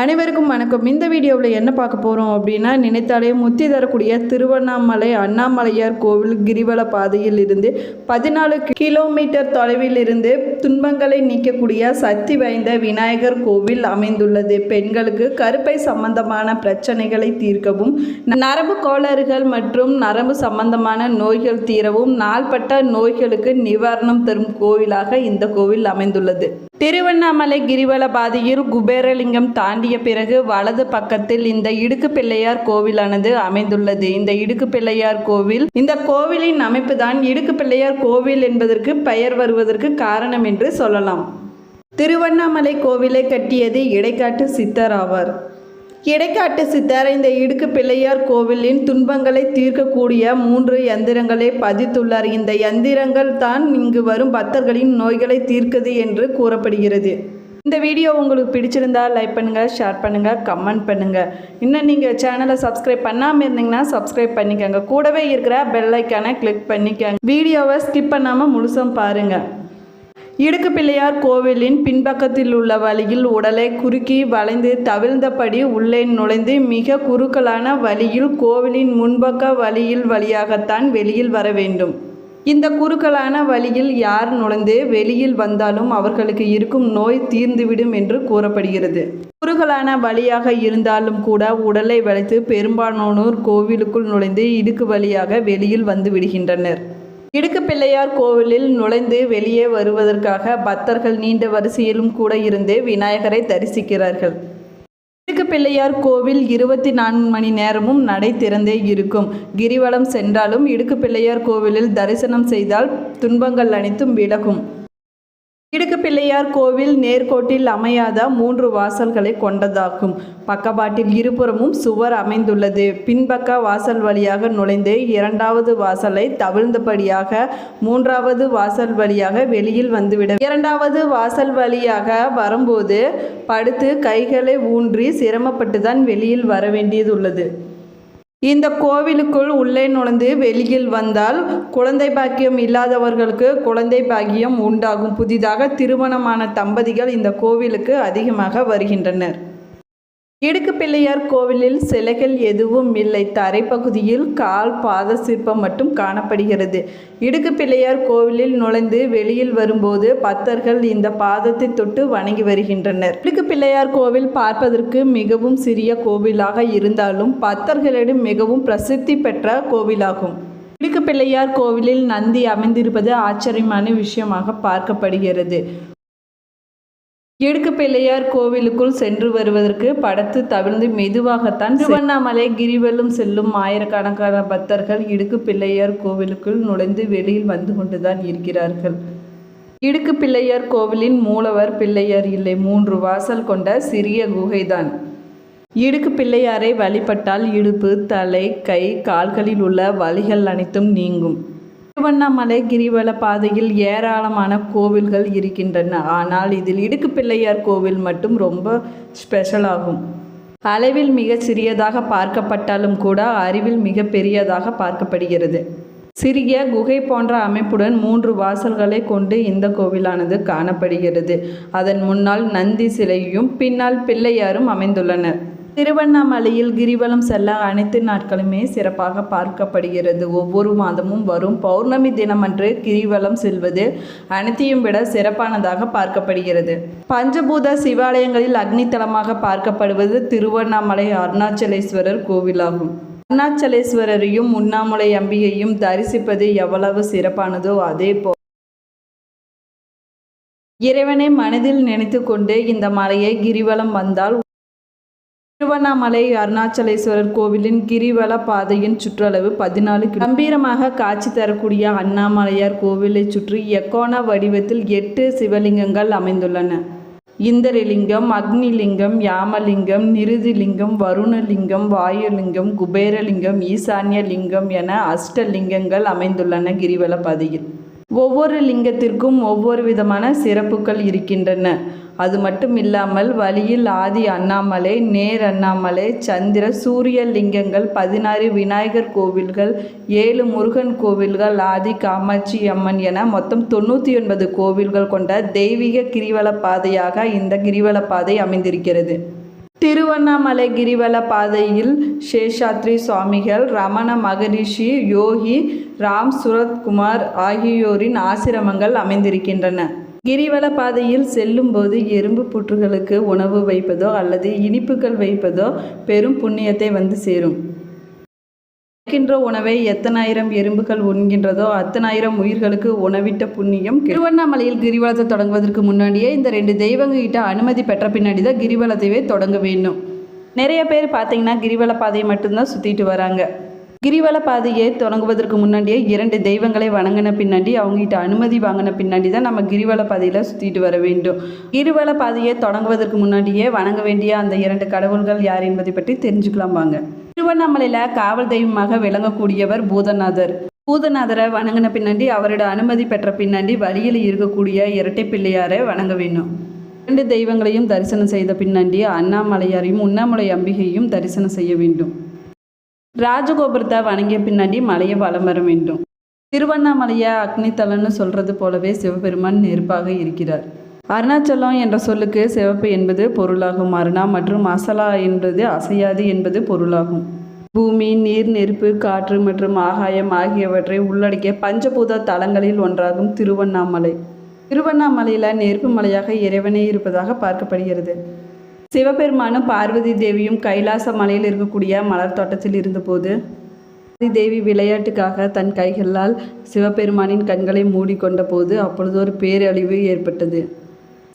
அனைவருக்கும் வணக்கம். இந்த வீடியோவில் என்ன பார்க்க போகிறோம் அப்படின்னா நினைத்தாலே முத்தி தரக்கூடிய திருவண்ணாமலை அண்ணாமலையார் கோவில் கிரிவல பாதையில் இருந்து பதினாலு கிலோமீட்டர் தொலைவில் இருந்து துன்பங்களை நீக்கக்கூடிய சக்தி வாய்ந்த விநாயகர் கோவில் அமைந்துள்ளது. பெண்களுக்கு கருப்பை சம்பந்தமான பிரச்சனைகளை தீர்க்கவும் நரம்பு கோளாறுகள் மற்றும் நரம்பு சம்பந்தமான நோய்கள் தீரவும் நாள்பட்ட நோய்களுக்கு நிவாரணம் தரும் கோவிலாக இந்த கோவில் அமைந்துள்ளது. திருவண்ணாமலை கிரிவல பாதையில் குபேரலிங்கம் தாண்டிய பிறகு வலது பக்கத்தில் இந்த இடுக்கு பிள்ளையார் கோவிலானது அமைந்துள்ளது. இந்த இடுக்கு பிள்ளையார் கோவில் இந்த கோவிலின் அமைப்புதான் இடுக்கு பிள்ளையார் கோவில் என்பதற்கு பெயர் வருவதற்கு காரணம் என்று சொல்லலாம். திருவண்ணாமலை கோவிலை கட்டியது இடைக்காட்டு சித்தர் ஆவார். இடைக்காட்டு சித்தர் இந்த இடுக்கு பிள்ளையார் கோவிலின் துன்பங்களை தீர்க்கக்கூடிய மூன்று எந்திரங்களை பதித்துள்ளார். இந்த எந்திரங்கள் தான் இங்கு வரும் பக்தர்களின் நோய்களை தீர்க்குது என்று கூறப்படுகிறது. இந்த வீடியோ உங்களுக்கு பிடிச்சிருந்தா லைக் பண்ணுங்கள் ஷேர் பண்ணுங்கள் கமெண்ட் பண்ணுங்கள் இன்னும் நீங்கள் சேனலை சப்ஸ்கிரைப் பண்ணாமல் இருந்தீங்கன்னா சப்ஸ்கிரைப் பண்ணிக்கோங்க. கூடவே இருக்கிற பெல்லைக்கான கிளிக் பண்ணிக்கோங்க. வீடியோவை ஸ்கிப் பண்ணாமல் முழுசும் பாருங்கள் இடுக்கு பிள்ளையார் கோவிலின் பின்பக்கத்தில் உள்ள வழியில் உடலை குறுக்கி வளைந்து தவிழ்ந்தபடி உள்ளே நுழைந்து மிக குறுக்கலான வழியில் கோவிலின் முன்பக்க வழியில் வழியாகத்தான் வெளியில் வர வேண்டும். இந்த குறுக்கலான வழியில் யார் நுழைந்து வெளியில் வந்தாலும் அவர்களுக்கு இருக்கும் நோய் தீர்ந்துவிடும் என்று கூறப்படுகிறது. குறுகலான வழியாக இருந்தாலும் கூட உடலை வளைத்து பெரும்பாலானோர் கோவிலுக்குள் நுழைந்து இடுக்கு வழியாக வெளியில் வந்து விடுகின்றனர். இடுக்கு பிள்ளையார் கோவிலில் நுழைந்து வெளியே வருவதற்காக பக்தர்கள் நீண்ட வரிசையிலும் கூட இருந்து விநாயகரை தரிசிக்கிறார்கள். இடுக்கு பிள்ளையார் கோவில் இருபத்தி நான்கு மணி நேரமும் நடை திறந்தே இருக்கும். கிரிவலம் சென்றாலும் இடுக்கு பிள்ளையார் கோவிலில் தரிசனம் செய்தால் துன்பங்கள் அனைத்தும் விலகும். இடுக்கு பிள்ளையார் கோவில் நேர்கோட்டில் அமையாத மூன்று வாசல்களை கொண்டதாகும். பக்கவாட்டில் இருபுறமும் சுவர் அமைந்துள்ளது. பின்பக்க வாசல் வழியாக நுழைந்து இரண்டாவது வாசலை தவிழ்ந்தபடியாக மூன்றாவது வாசல் வழியாக வெளியில் வந்துவிடும் இரண்டாவது வாசல் வழியாக வரும்போது படுத்து கைகளை ஊன்றி சிரமப்பட்டுதான் வெளியில் வர வேண்டியதுள்ளது. இந்த கோவிலுக்குள் உள்ளே நுழைந்து வெளியில் வந்தால் குழந்தை பாக்கியம் இல்லாதவர்களுக்கு குழந்தை பாக்கியம் உண்டாகும். புதிதாக திருமணமான தம்பதிகள் இந்த கோவிலுக்கு அதிகமாக வருகின்றனர். இடுக்கு பிள்ளையார் கோவிலில் சிலைகள் எதுவும் இல்லை. தரைப்பகுதியில் கால் பாத சிற்பம் மட்டும் காணப்படுகிறது. இடுக்கு பிள்ளையார் கோவிலில் நுழைந்து வெளியில் வரும்போது பக்தர்கள் இந்த பாதத்தை தொட்டு வணங்கி வருகின்றனர். இடுக்கு பிள்ளையார் கோவில் பார்ப்பதற்கு மிகவும் சிறிய கோவிலாக இருந்தாலும் பக்தர்களிடம் மிகவும் பிரசித்தி பெற்ற கோவிலாகும். இடுக்கு பிள்ளையார் கோவிலில் நந்தி அமைந்திருப்பது ஆச்சரியமான விஷயமாக பார்க்கப்படுகிறது. இடுக்கு பிள்ளையார் கோவிலுக்குள் சென்று வருவதற்கு படத்து தவிழ்ந்து மெதுவாகத்தான் திருவண்ணாமலை கிரிவலம் செல்லும் ஆயிரக்கணக்கான பக்தர்கள் இடுக்கு பிள்ளையார் கோவிலுக்குள் நுழைந்து வெளியில் வந்து கொண்டுதான் இருக்கிறார்கள். இடுக்கு பிள்ளையார் கோவிலின் மூலவர் பிள்ளையார் இல்லை. மூன்று வாசல் கொண்ட சிறிய குகைதான். இடுக்கு பிள்ளையாரை வழிபட்டால் இடுப்பு தலை கை கால்களில் உள்ள வலிகள் அனைத்தும் நீங்கும். திருவண்ணாமலை கிரிவல பாதையில் ஏராளமான கோவில்கள் இருக்கின்றன. ஆனால் இதில் இடுக்கு பிள்ளையார் கோவில் மட்டும் ரொம்ப ஸ்பெஷலாகும் அளவில் மிக சிறியதாக பார்க்கப்பட்டாலும் கூட அறிவில் மிக பெரியதாக பார்க்கப்படுகிறது. சிறிய குகை போன்ற அமைப்புடன் மூன்று வாசல்களை கொண்டு இந்த கோவிலானது காணப்படுகிறது. அதன் முன்னால் நந்தி சிலையும் பின்னால் பிள்ளையாரும் அமைந்துள்ளனர். திருவண்ணாமலையில் கிரிவலம் செல்ல அனைத்து நாட்களுமே சிறப்பாக பார்க்கப்படுகிறது. ஒவ்வொரு மாதமும் வரும் பௌர்ணமி தினமன்று கிரிவலம் செல்வது அனைத்தையும் விட சிறப்பானதாக பார்க்கப்படுகிறது. பஞ்சபூத சிவாலயங்களில் அக்னித்தலமாக பார்க்கப்படுவது திருவண்ணாமலை அருணாச்சலேஸ்வரர் கோவிலாகும். அருணாச்சலேஸ்வரரையும் உண்ணாமலை அம்பிகையும் தரிசிப்பது எவ்வளவு சிறப்பானதோ அதே போ இறைவனை மனதில் நினைத்து கொண்டு இந்த மலையை கிரிவலம் வந்தால் திருவண்ணாமலை அருணாச்சலேஸ்வரர் கோவிலின் கிரிவல பாதையின் சுற்றளவு பதினாலு கம்பீரமாக காட்சி தரக்கூடிய அண்ணாமலையார் கோவிலை சுற்றி எக்கோண வடிவத்தில் எட்டு சிவலிங்கங்கள் அமைந்துள்ளன. இந்திரலிங்கம் அக்னிலிங்கம் யாமலிங்கம் நிருதிலிங்கம் வருணலிங்கம் வாயுலிங்கம் குபேரலிங்கம் ஈசான்ய லிங்கம் என அஷ்டலிங்கங்கள் அமைந்துள்ளன கிரிவல பாதையில். ஒவ்வொரு லிங்கத்திற்கும் ஒவ்வொரு விதமான சிறப்புகள் இருக்கின்றன. அது மட்டும் இல்லாமல் வழியில் ஆதி அண்ணாமலை நேர் அண்ணாமலை சந்திர சூரிய லிங்கங்கள் பதினாறு விநாயகர் கோவில்கள் ஏழு முருகன் கோவில்கள் ஆதி காமாட்சி அம்மன் என மொத்தம் தொண்ணூற்றி ஒன்பது கோவில்கள் கொண்ட தெய்வீக கிரிவல பாதையாக இந்த கிரிவல பாதை அமைந்திருக்கிறது. திருவண்ணாமலை கிரிவல பாதையில் சேஷாத்ரி சுவாமிகள் ரமண மகரிஷி யோகி ராம் சுரத்குமார் ஆகியோரின் ஆசிரமங்கள் அமைந்திருக்கின்றன. கிரிவல பாதையில் செல்லும்போது எறும்பு புற்றுகளுக்கு உணவு வைப்பதோ அல்லது இனிப்புகள் வைப்பதோ பெரும் புண்ணியத்தை வந்து சேரும். கிடைக்கின்ற உணவை எத்தனாயிரம் எறும்புகள் உண்கின்றதோ அத்தனாயிரம் உயிர்களுக்கு உணவிட்ட புண்ணியம் திருவண்ணாமலையில் கிரிவலத்தை தொடங்குவதற்கு முன்னாடியே இந்த ரெண்டு தெய்வங்ககிட்ட அனுமதி பெற்ற பின்னாடி தான் கிரிவலத்தையே தொடங்க வேண்டும். நிறைய பேர் பார்த்தீங்கன்னா கிரிவல பாதையை மட்டும்தான் சுற்றிட்டு வராங்க. கிரிவல பாதையை தொடங்குவதற்கு முன்னாடியே இரண்டு தெய்வங்களை வணங்கின பின்னாடி அவங்ககிட்ட அனுமதி வாங்கின பின்னாடி தான் நம்ம கிரிவல பாதையில் சுற்றிட்டு வர வேண்டும். கிரிவல பாதையை தொடங்குவதற்கு முன்னாடியே வணங்க வேண்டிய அந்த இரண்டு கடவுள்கள் யார் என்பதை பற்றி தெரிஞ்சுக்கலாம் வாங்க. திருவண்ணாமலையில் காவல் தெய்வமாக விளங்கக்கூடியவர் பூதநாதர். பூதநாதரை வணங்கின பின்னாடி அவரோட அனுமதி பெற்ற பின்னாடி வழியில் இருக்கக்கூடிய இரட்டை பிள்ளையாரை வணங்க வேண்டும். இரண்டு தெய்வங்களையும் தரிசனம் செய்த பின்னாடி அண்ணாமலையாரையும் உண்ணாமலை அம்பிகையும் தரிசனம் செய்ய வேண்டும். ராஜகோபுரத்தை வணங்கிய பின்னாடி மலையை வலம் வர வேண்டும். திருவண்ணாமலையை அக்னித்தலன்னு சொல்றது போலவே சிவபெருமான் நெருப்பாக இருக்கிறார். அருணாச்சலம் என்ற சொல்லுக்கு சிவப்பு என்பது பொருளாகும். அருணா மற்றும் அசலா என்பது அசையாது என்பது பொருளாகும். பூமி நீர் நெருப்பு காற்று மற்றும் ஆகாயம் ஆகியவற்றை உள்ளடக்கிய பஞ்சபூத தலங்களில் ஒன்றாகும் திருவண்ணாமலை. திருவண்ணாமலையில் நெருப்பு மலையாக இறைவனே இருப்பதாக பார்க்கப்படுகிறது. சிவபெருமானும் பார்வதி தேவியும் கைலாச மலையில் இருக்கக்கூடிய மலர் தோட்டத்தில் இருந்தபோது பார்வதி தேவி விளையாட்டுக்காக தன் கைகளால் சிவபெருமானின் கண்களை மூடிக்கொண்ட போது அப்பொழுது ஒரு பேரழிவு ஏற்பட்டது.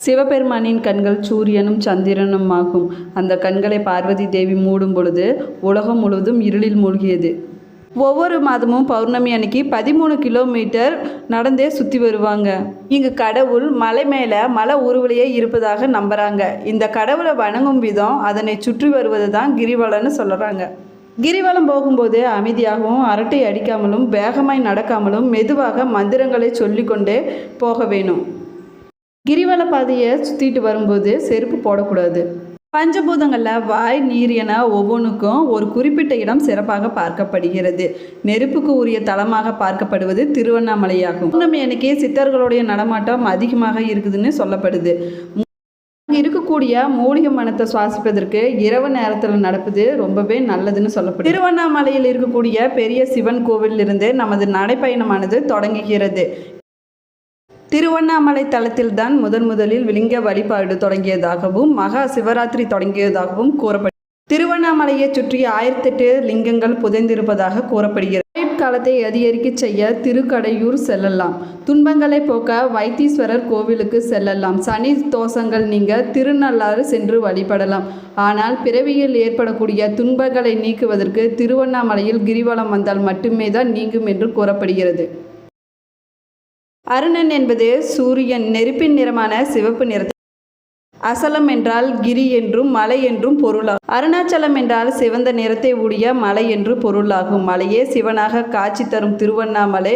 சிவபெருமானின் கண்கள் சூரியனும் சந்திரனும் ஆகும். அந்த கண்களை பார்வதி தேவி மூடும் பொழுது உலகம் முழுவதும் இருளில் மூழ்கியது. ஒவ்வொரு மாதமும் பௌர்ணமி அன்னைக்கு பதிமூணு கிலோமீட்டர் நடந்தே சுற்றி வருவாங்க. இங்கு கடவுள் மலை மேலே மலை உருவிலேயே இருப்பதாக நம்புகிறாங்க இந்த கடவுளை வணங்கும் விதம் அதனை சுற்றி வருவது தான் கிரிவலம்னு சொல்கிறாங்க கிரிவலம் போகும்போது அமைதியாகவும் அரட்டை அடிக்காமலும் வேகமாய் நடக்காமலும் மெதுவாக மந்திரங்களை சொல்லிக்கொண்டே போக வேணும். கிரிவல பாதையை சுற்றிட்டு வரும்போது செருப்பு போடக்கூடாது. பஞ்சபூதங்களில் வாய் நீர் என ஒவ்வொன்றுக்கும் ஒரு குறிப்பிட்ட இடம் சிறப்பாக பார்க்கப்படுகிறது. நெருப்புக்கு உரிய தலமாக பார்க்கப்படுவது திருவண்ணாமலையாகும். பௌர்ணமி அன்னைக்கு சித்தர்களுடைய நடமாட்டம் அதிகமாக இருக்குதுன்னு சொல்லப்படுது. இருக்கக்கூடிய மூலிகை மனத்தை சுவாசிப்பதற்கு இரவு நேரத்தில் நடப்பது ரொம்பவே நல்லதுன்னு சொல்லப்படுது. திருவண்ணாமலையில் இருக்கக்கூடிய பெரிய சிவன் கோவிலிருந்து நமது நடைப்பயணமானது தொடங்குகிறது. திருவண்ணாமலை தலத்தில்தான் முதன் முதலில் விலிங்க வழிபாடு தொடங்கியதாகவும் மகா சிவராத்திரி தொடங்கியதாகவும் கூறப்படுகிறது திருவண்ணாமலையை சுற்றி ஆயிரத்தெட்டு லிங்கங்கள் புதைந்திருப்பதாக கூறப்படுகிறது. காலத்தை அதிகரிக்க செய்ய திருக்கடையூர் செல்லலாம். துன்பங்களை போக்க வைத்தீஸ்வரர் கோவிலுக்கு செல்லலாம். சனி தோஷங்கள் நீங்க திருநள்ளாறு சென்று வழிபடலாம். ஆனால் பிறவியில் ஏற்படக்கூடிய துன்பங்களை நீக்குவதற்கு திருவண்ணாமலையில் கிரிவலம் வந்தால் மட்டுமே தான் நீங்கும் என்று கூறப்படுகிறது. அருணன் என்பது சூரியன் நெருப்பின் நிறமான சிவப்பு நிறத்தை அசலம் என்றால் கிரி என்றும் மலை என்றும் பொருளாகும். அருணாச்சலம் என்றால் சிவந்த நிறத்தை உடைய மலை என்று பொருளாகும். மலையே சிவனாக காட்சி தரும் திருவண்ணாமலை.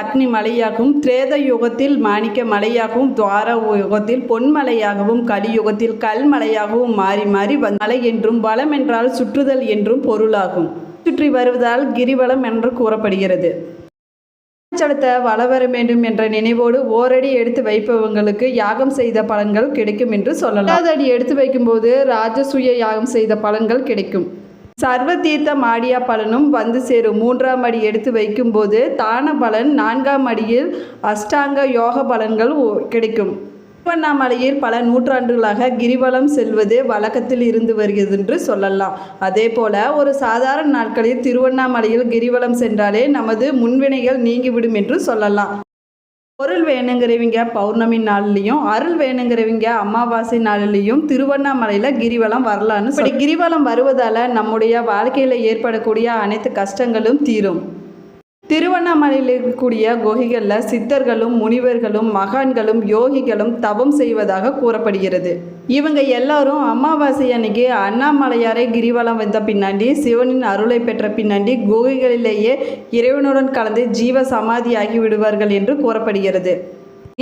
அக்னி மலையாகவும் திரேத யுகத்தில் மாணிக்க மலையாகவும் துவார யுகத்தில் பொன்மலையாகவும் கலியுகத்தில் கல்மலையாகவும் மாறி மாறி வந்த மலை என்றும் வளம் என்றால் சுற்றுதல் என்றும் பொருளாகும். சுற்றி வருவதால் கிரிவலம் என்று கூறப்படுகிறது. அருணாச்சலத்தை வள வர வேண்டும் என்ற நினைவோடு ஓரடி எடுத்து வைப்பவங்களுக்கு யாகம் செய்த பலன்கள் கிடைக்கும் என்று சொல்லலாம். அடி எடுத்து வைக்கும்போது ராஜசூய யாகம் செய்த பலன்கள் கிடைக்கும். சர்வ தீர்த்தம் ஆடியா பலனும் வந்து சேரும். மூன்றாம் அடி எடுத்து வைக்கும்போது தான பலன் நான்காம் அடியில் அஷ்டாங்க யோக பலன்கள் கிடைக்கும். திருவண்ணாமலையில் பல நூற்றாண்டுகளாக கிரிவலம் செல்வது வழக்கத்தில் இருந்து வருகிறது என்று சொல்லலாம். அதே போல ஒரு சாதாரண நாட்களில் திருவண்ணாமலையில் கிரிவலம் சென்றாலே நமது முன்வினைகள் நீங்கிவிடும் என்று சொல்லலாம். பொருள் வேணுங்கிறவங்க பௌர்ணமி நாள்லையும் அருள் வேணுங்கிறவங்க அமாவாசை நாளிலையும் திருவண்ணாமலையில் கிரிவலம் வரலான்னு சொல்லி கிரிவலம் வருவதால் நம்முடைய வாழ்க்கையில் ஏற்படக்கூடிய அனைத்து கஷ்டங்களும் தீரும். திருவண்ணாமலையில் இருக்கக்கூடிய குகைகளில் சித்தர்களும் முனிவர்களும் மகான்களும் யோகிகளும் தவம் செய்வதாக கூறப்படுகிறது. இவங்க எல்லாரும் அமாவாசை அன்னைக்கு அண்ணாமலையாரை கிரிவலம் வந்த பின்னாடி சிவனின் அருளை பெற்ற பின்னாடி குகைகளிலேயே இறைவனுடன் கலந்து ஜீவ சமாதியாகி விடுவார்கள் என்று கூறப்படுகிறது.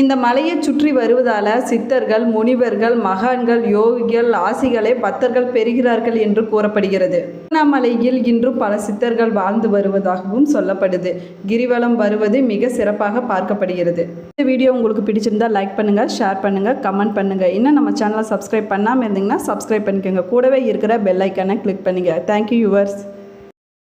இந்த மலையை சுற்றி வருவதால சித்தர்கள் முனிவர்கள் மகான்கள் யோகிகள் ஆசிகளை பக்தர்கள் பெறுகிறார்கள் என்று கூறப்படுகிறது. திருவண்ணாமலையில் இன்று பல சித்தர்கள் வாழ்ந்து வருவதாகவும் சொல்லப்படுது. கிரிவலம் வருவது மிக சிறப்பாக பார்க்கப்படுகிறது. இந்த வீடியோ உங்களுக்கு பிடிச்சிருந்தா லைக் பண்ணுங்கள் ஷேர் பண்ணுங்க கமெண்ட் பண்ணுங்கள் இன்னும் நம்ம சேனலை சப்ஸ்கிரைப் பண்ணாமல் இருந்தீங்கன்னா சப்ஸ்கிரைப் பண்ணிக்கோங்க. கூடவே இருக்கிற பெல் ஐக்கானை கிளிக் பண்ணுங்கள் தேங்க்யூ யுவர்ஸ்